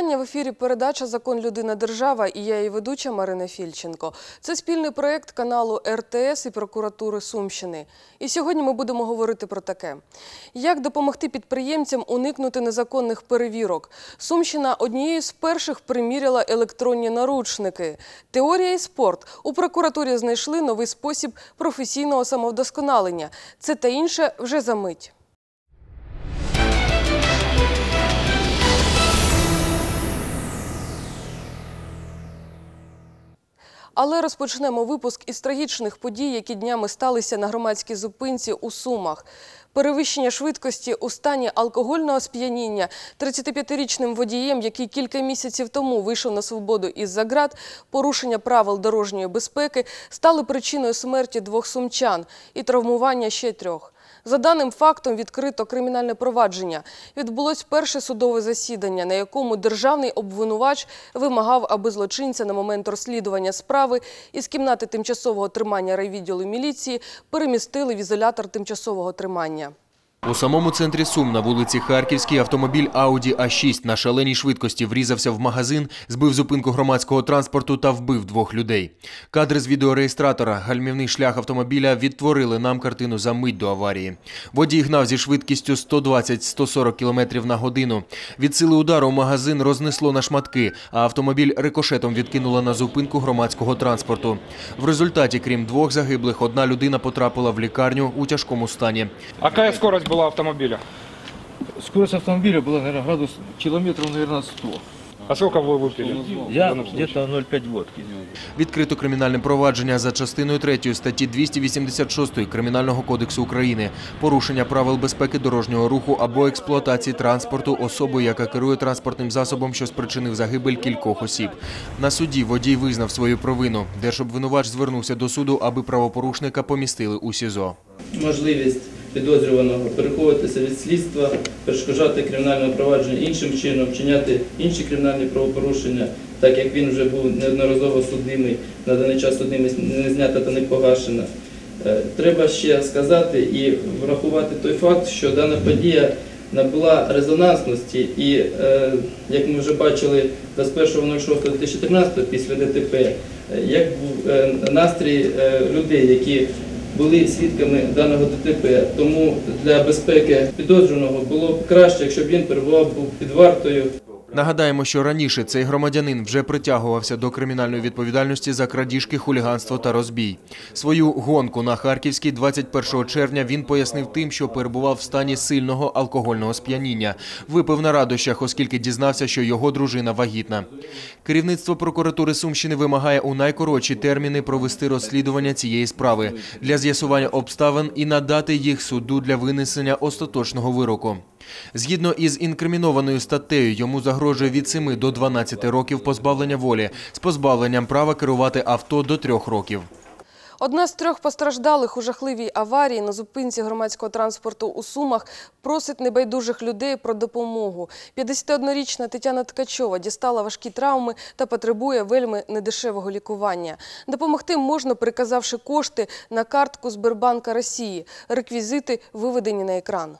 Вітання в ефірі передача Закон людина держава і я її ведуча Марина Фільченко. Це спільний проєкт каналу РТС і прокуратури Сумщини. І сьогодні ми будемо говорити про таке: як допомогти підприємцям уникнути незаконних перевірок. Сумщина однією з перших приміряла електронні наручники. Теорія і спорт у прокуратурі знайшли новий спосіб професійного самовдосконалення. Це та інше вже за мить. Але розпочнемо випуск із трагічних подій, які днями сталися на громадській зупинці у Сумах. Перевищення швидкості у стані алкогольного сп'яніння 35-річним водієм, який кілька місяців тому вийшов на свободу із за ґрат, порушення правил дорожньої безпеки стали причиною смерті двох сумчан і травмування ще трьох. За даним фактом відкрито кримінальне провадження. Відбулось перше судове засідання, на якому державний обвинувач вимагав, аби злочинця на момент розслідування справи із кімнати тимчасового тримання райвідділу міліції перемістили в ізолятор тимчасового тримання. У самому центрі Сум на вулиці Харківській автомобіль Audi A6 на шаленій швидкості врізався в магазин, збив зупинку громадського транспорту та вбив двох людей. Кадри з відеореєстратора, гальмівний шлях автомобіля відтворили нам картину за мить до аварії. Водій гнав зі швидкістю 120-140 км на годину. Від сили удару магазин рознесло на шматки, а автомобіль рикошетом відкинуло на зупинку громадського транспорту. В результаті, крім двох загиблих, одна людина потрапила в лікарню у тяжкому стані. А какая скорость была автомобиля? Скорость автомобиля была, наверное, градус километров, наверное, 100. А сколько вы выпили? Я В данном случае. где-то 0,5 водки. Відкрито кримінальне провадження за частиною 3 статті 286 Кримінального кодексу України порушення правил безпеки дорожнього руху або експлуатації транспорту особою, яка керує транспортним засобом, що спричинив загибель кількох осіб. На суді водій визнав свою провину. Держобвинувач звернувся до суду, аби правопорушника помістили у СІЗО. можливість підозрюваного переховуватися від слідства, перешкоджати кримінальне провадження іншим чином, вчиняти інші кримінальні правопорушення, так як він вже був неодноразово судимий, на даний час судимість не знята та не погашена. Е, Треба ще сказати і врахувати той факт, що дана подія набула резонансності і, е, як ми вже бачили 21.06.2013 після ДТП, е, як був настрій людей, які були свідками даного ДТП. Тому для безпеки підозрюваного було б краще, якщо б він перебував був під вартою. Нагадаємо, що раніше цей громадянин вже притягувався до кримінальної відповідальності за крадіжки, хуліганство та розбій. Свою гонку на Харківській 21 червня він пояснив тим, що перебував в стані сильного алкогольного сп'яніння. Випив на радощах, оскільки дізнався, що його дружина вагітна. Керівництво прокуратури Сумщини вимагає у найкоротші терміни провести розслідування цієї справи для з'ясування обставин і надати їх суду для винесення остаточного вироку. Згідно із інкримінованою статтею, йому загрожує від 7 до 12 років позбавлення волі з позбавленням права керувати авто до 3 років. Одна з трьох постраждалих у жахливій аварії на зупинці громадського транспорту у Сумах просить небайдужих людей про допомогу. 51-річна Тетяна Ткачова дістала важкі травми та потребує вельми недешевого лікування. Допомогти можна, приказавши кошти на картку Сбербанка Росії. Реквізити виведені на екран.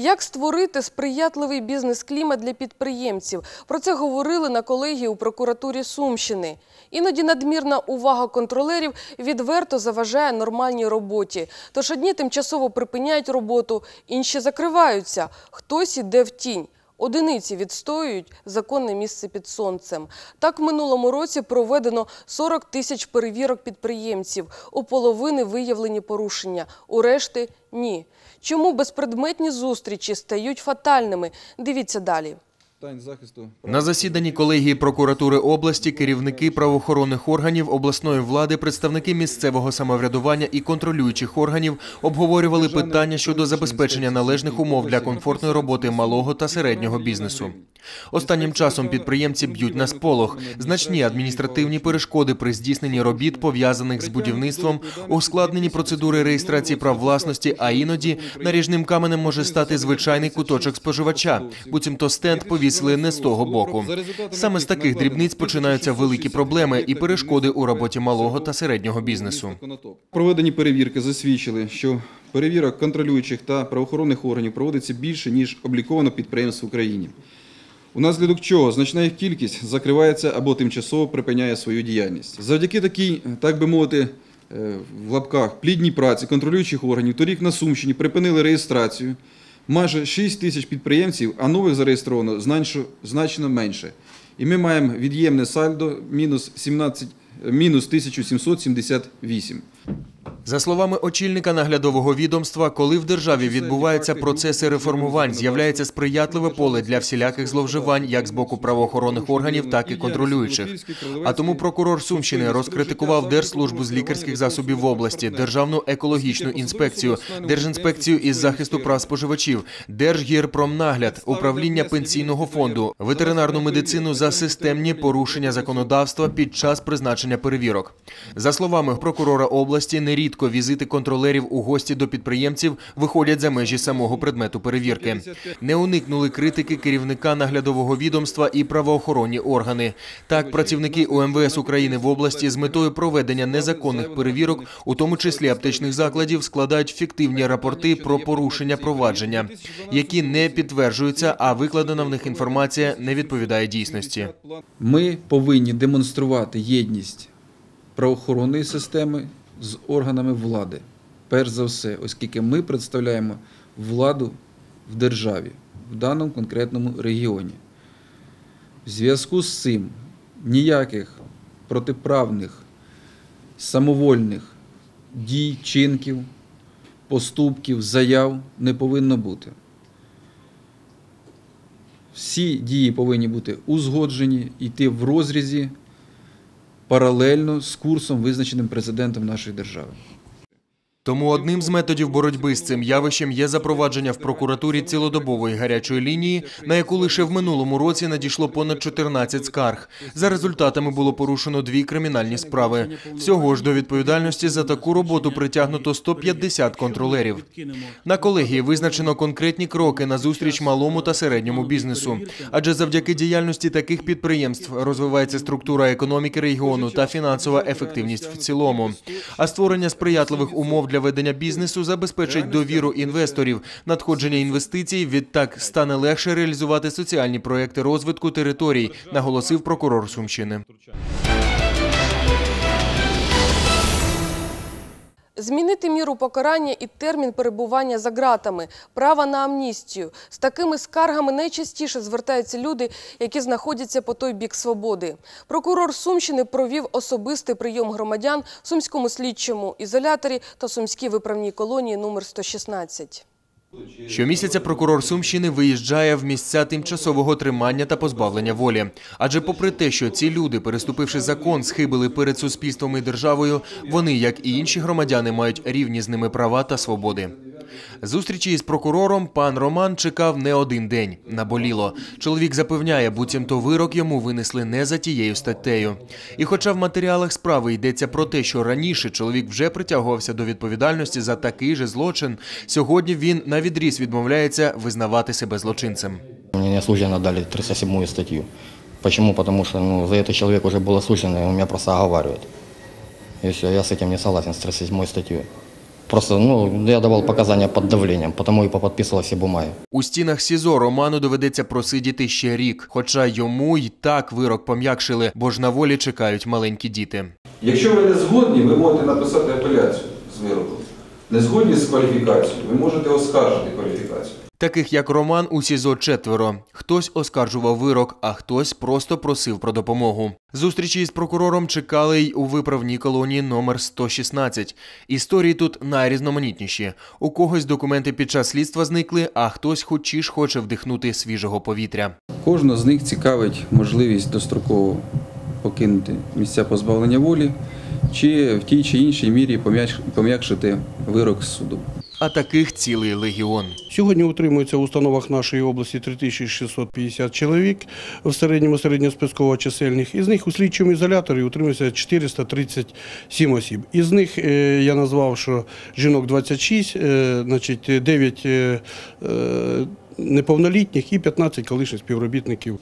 Як створити сприятливий бізнес-клімат для підприємців? Про це говорили на колегії у прокуратурі Сумщини. Іноді надмірна увага контролерів відверто заважає нормальній роботі. Тож одні тимчасово припиняють роботу, інші закриваються, хтось іде в тінь. Одиниці відстоюють законне місце під сонцем. Так минулому році проведено 40 тисяч перевірок підприємців. У половини виявлені порушення, у решти – ні. Чому безпредметні зустрічі стають фатальними? Дивіться далі. На засіданні колегії прокуратури області керівники правоохоронних органів обласної влади, представники місцевого самоврядування і контролюючих органів обговорювали питання щодо забезпечення належних умов для комфортної роботи малого та середнього бізнесу. Останнім часом підприємці б'ють на сполох. Значні адміністративні перешкоди при здійсненні робіт, пов'язаних з будівництвом, ускладнені процедури реєстрації прав власності, а іноді наріжним каменем може стати звичайний куточок споживача, буцімто стенд повітря підвісили не з того боку. Саме з таких дрібниць починаються великі проблеми і перешкоди у роботі малого та середнього бізнесу. Проведені перевірки засвідчили, що перевірок контролюючих та правоохоронних органів проводиться більше, ніж обліковано підприємств в Україні. Унаслідок чого значна їх кількість закривається або тимчасово припиняє свою діяльність. Завдяки такій, так би мовити, е, в лапках плідній праці контролюючих органів торік на Сумщині припинили реєстрацію майже 6 тисяч підприємців, а нових зареєстровано значно, менше. І ми маємо від'ємне сальдо мінус 17, мінус 1778. За словами очільника наглядового відомства, коли в державі відбуваються процеси реформувань, з'являється сприятливе поле для всіляких зловживань як з боку правоохоронних органів, так і контролюючих. А тому прокурор Сумщини розкритикував Держслужбу з лікарських засобів в області, Державну екологічну інспекцію, Держінспекцію із захисту прав споживачів, Держгірпромнагляд, управління пенсійного фонду, ветеринарну медицину за системні порушення законодавства під час призначення перевірок. За словами прокурора області, нерідко візити контролерів у гості до підприємців виходять за межі самого предмету перевірки. Не уникнули критики керівника наглядового відомства і правоохоронні органи. Так, працівники УМВС України в області з метою проведення незаконних перевірок, у тому числі аптечних закладів, складають фіктивні рапорти про порушення провадження, які не підтверджуються, а викладена в них інформація не відповідає дійсності. Ми повинні демонструвати єдність правоохоронної системи з органами влади. Перш за все, оскільки ми представляємо владу в державі, в даному конкретному регіоні. В зв'язку з цим ніяких протиправних, самовольних дій, чинків, поступків, заяв не повинно бути. Всі дії повинні бути узгоджені, йти в розрізі паралельно з курсом, визначеним президентом нашої держави. Тому одним з методів боротьби з цим явищем є запровадження в прокуратурі цілодобової гарячої лінії, на яку лише в минулому році надійшло понад 14 скарг. За результатами було порушено дві кримінальні справи. Всього ж до відповідальності за таку роботу притягнуто 150 контролерів. На колегії визначено конкретні кроки на зустріч малому та середньому бізнесу. Адже завдяки діяльності таких підприємств розвивається структура економіки регіону та фінансова ефективність в цілому. А створення сприятливих умов для ведення бізнесу забезпечить довіру інвесторів, надходження інвестицій. Відтак стане легше реалізувати соціальні проекти розвитку територій, наголосив прокурор Сумщини. Змінити міру покарання і термін перебування за ґратами, право на амністію. З такими скаргами найчастіше звертаються люди, які знаходяться по той бік свободи. Прокурор Сумщини провів особистий прийом громадян в Сумському слідчому ізоляторі та Сумській виправній колонії номер 116. Щомісяця прокурор Сумщини виїжджає в місця тимчасового тримання та позбавлення волі. Адже попри те, що ці люди, переступивши закон, схибили перед суспільством і державою, вони, як і інші громадяни, мають рівні з ними права та свободи. Зустрічі із прокурором пан Роман чекав не один день. Наболіло. Чоловік запевняє, буцімто вирок йому винесли не за тією статтею. І хоча в матеріалах справи йдеться про те, що раніше чоловік вже притягувався до відповідальності за такий же злочин, сьогодні він на відріз відмовляється визнавати себе злочинцем. Мне неслуженно дали 307 статью. Почему? Потому что ну, за это человек уже был осужден, и он меня просто оговаривает. И все, я с этим не согласен, с 37 статьей. Просто, ну, я давав показання під давлением, тому і поподписував всі бумаги. У стінах СІЗО Роману доведеться просидіти ще рік, хоча йому й так вирок пом'якшили, бо ж на волі чекають маленькі діти. Якщо ви не згодні, ви можете написати апеляцію з вироку. Не згодні з кваліфікацією, ви можете оскаржити кваліфікацію. Таких як Роман у СІЗО четверо. Хтось оскаржував вирок, а хтось просто просив про допомогу. Зустрічі із прокурором чекали й у виправній колонії номер 116. Історії тут найрізноманітніші. У когось документи під час слідства зникли, а хтось хоч ж хоче вдихнути свіжого повітря. Кожного з них цікавить можливість достроково покинути місця позбавлення волі чи в тій чи іншій мірі пом'якшити вирок суду. А таких цілий легіон. Сьогодні утримується в установах нашої області 3650 чоловік в середньому середньосписково чисельних. Із них у слідчому ізоляторі утримується 437 осіб. Із них е, я назвав, що жінок 26, е, значить 9 е, неповнолітніх і 15 колишніх співробітників.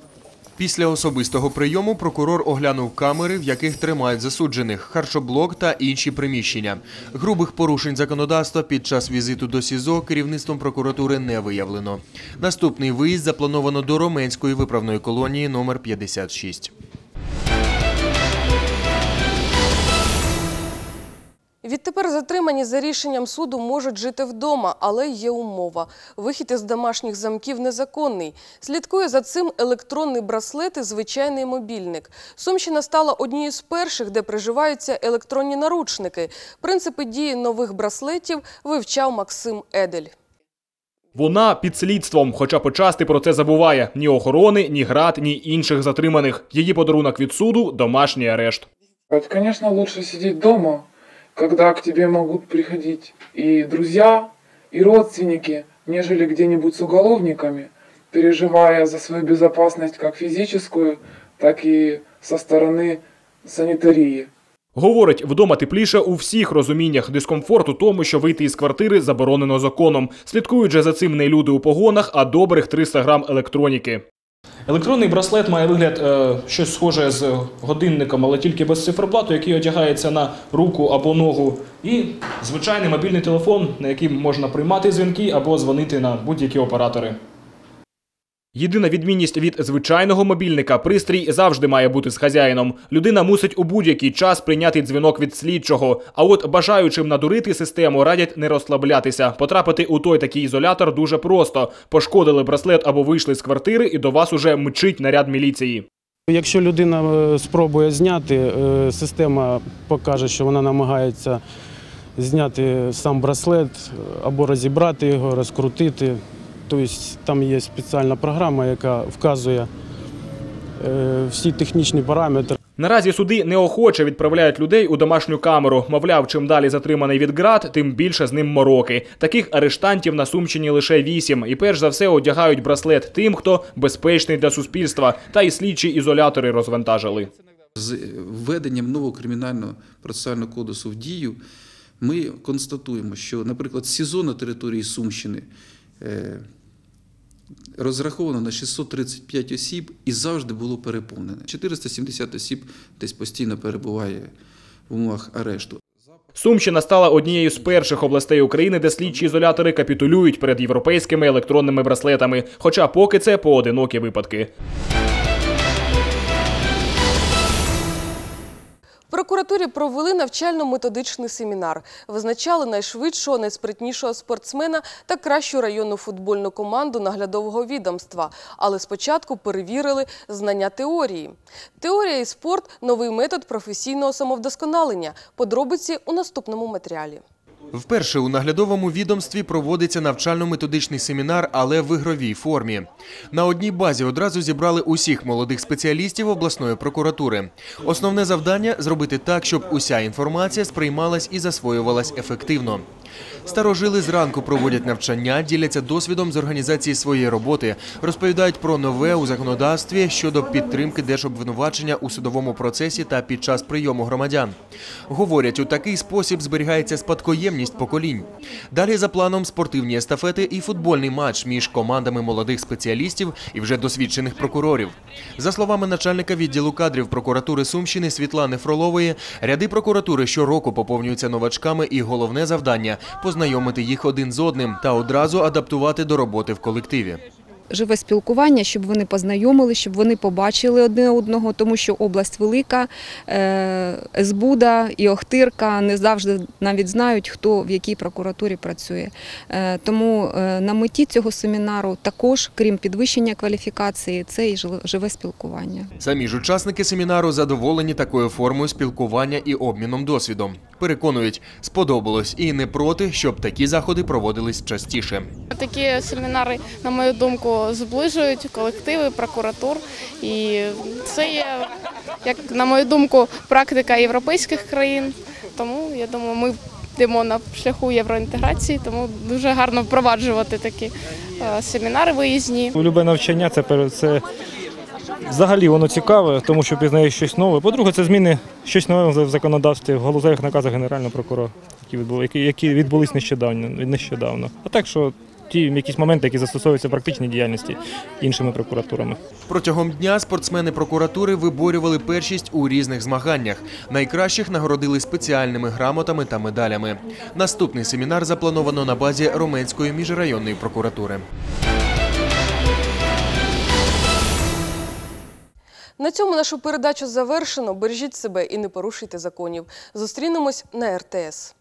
Після особистого прийому прокурор оглянув камери, в яких тримають засуджених, харчоблок та інші приміщення. Грубих порушень законодавства під час візиту до СІЗО керівництвом прокуратури не виявлено. Наступний виїзд заплановано до Роменської виправної колонії номер 56. Відтепер затримані за рішенням суду можуть жити вдома, але є умова. Вихід із домашніх замків незаконний. Слідкує за цим електронний браслет і звичайний мобільник. Сумщина стала однією з перших, де приживаються електронні наручники. Принципи дії нових браслетів вивчав Максим Едель. Вона під слідством, хоча почасти про це забуває. Ні охорони, ні град, ні інших затриманих. Її подарунок від суду – домашній арешт. Это, конечно, лучше сидеть дома, когда к тебе могут приходить и друзья, и родственники, нежели где-нибудь с уголовниками, переживая за свою безопасность как физическую, так и со стороны санитарии. Говорить, вдома тепліше у всіх розуміннях. Дискомфорт у тому, що вийти із квартири заборонено законом. Слідкують же за цим не люди у погонах, а добрих 300 грам електроніки. Електронний браслет має вигляд е, щось схоже з годинником, але тільки без циферблату, який одягається на руку або ногу. І звичайний мобільний телефон, на який можна приймати дзвінки або дзвонити на будь-які оператори. Єдина відмінність від звичайного мобільника пристрій завжди має бути з хазяїном. Людина мусить у будь-який час прийняти дзвінок від слідчого. А от бажаючим надурити систему радять не розслаблятися. Потрапити у той такий ізолятор дуже просто. Пошкодили браслет або вийшли з квартири, і до вас уже мчить наряд міліції. Якщо людина е, спробує зняти, е, система покаже, що вона намагається зняти сам браслет е, або розібрати його, розкрутити. Тобто там є спеціальна програма, яка вказує е, всі технічні параметри. Наразі суди неохоче відправляють людей у домашню камеру. Мовляв, чим далі затриманий від ГРАД, тим більше з ним мороки. Таких арештантів на Сумщині лише вісім. І перш за все одягають браслет тим, хто безпечний для суспільства, та й слідчі ізолятори розвантажили. З введенням нового кримінального процесуального кодексу в дію ми констатуємо, що, наприклад, СІЗО на території Сумщини е, розраховано на 635 осіб і завжди було переповнене. 470 осіб десь постійно перебуває в умовах арешту. Сумщина стала однією з перших областей України, де слідчі ізолятори капітулюють перед європейськими електронними браслетами. Хоча поки це поодинокі випадки. Прокуратурі провели навчально-методичний семінар. Визначали найшвидшого, найспритнішого спортсмена та кращу районну футбольну команду наглядового відомства. Але спочатку перевірили знання теорії. Теорія і спорт – новий метод професійного самовдосконалення. Подробиці у наступному матеріалі. Вперше у наглядовому відомстві проводиться навчально-методичний семінар, але в ігровій формі. На одній базі одразу зібрали усіх молодих спеціалістів обласної прокуратури. Основне завдання зробити так, щоб уся інформація сприймалась і засвоювалась ефективно. Старожили зранку проводять навчання, діляться досвідом з організації своєї роботи, розповідають про нове у законодавстві щодо підтримки держобвинувачення у судовому процесі та під час прийому громадян. Говорять, у такий спосіб зберігається спадкоємність поколінь. Далі за планом спортивні естафети і футбольний матч між командами молодих спеціалістів і вже досвідчених прокурорів. За словами начальника відділу кадрів прокуратури Сумщини Світлани Фролової, ряди прокуратури щороку поповнюються новачками, і головне завдання познайомити їх один з одним та одразу адаптувати до роботи в колективі. живе спілкування, щоб вони познайомили, щоб вони побачили одне одного, тому що область велика, е, Збуда і Охтирка не завжди навіть знають, хто в якій прокуратурі працює. Е, Тому е, на меті цього семінару також, крім підвищення кваліфікації, це і живе спілкування. Самі ж учасники семінару задоволені такою формою спілкування і обміном досвідом. Переконують, сподобалось і не проти, щоб такі заходи проводились частіше. Такі семінари, на мою думку, зближують колективи, прокуратур. І це є, як на мою думку, практика європейських країн. Тому я думаю, ми йдемо на шляху євроінтеграції, тому дуже гарно впроваджувати такі е, семінари виїзні. Любе навчання це, це взагалі воно цікаве, тому що пізнаєш щось нове. По-друге, це зміни щось нове в законодавстві, в галузевих наказах Генерального прокурора, які відбули, які, які відбулись нещодавно, нещодавно. А так що ті якісь моменти, які застосовуються в практичній діяльності іншими прокуратурами. Протягом дня спортсмени прокуратури виборювали першість у різних змаганнях. Найкращих нагородили спеціальними грамотами та медалями. Наступний семінар заплановано на базі Роменської міжрайонної прокуратури. На цьому нашу передачу завершено. Бережіть себе і не порушуйте законів. Зустрінемось на РТС.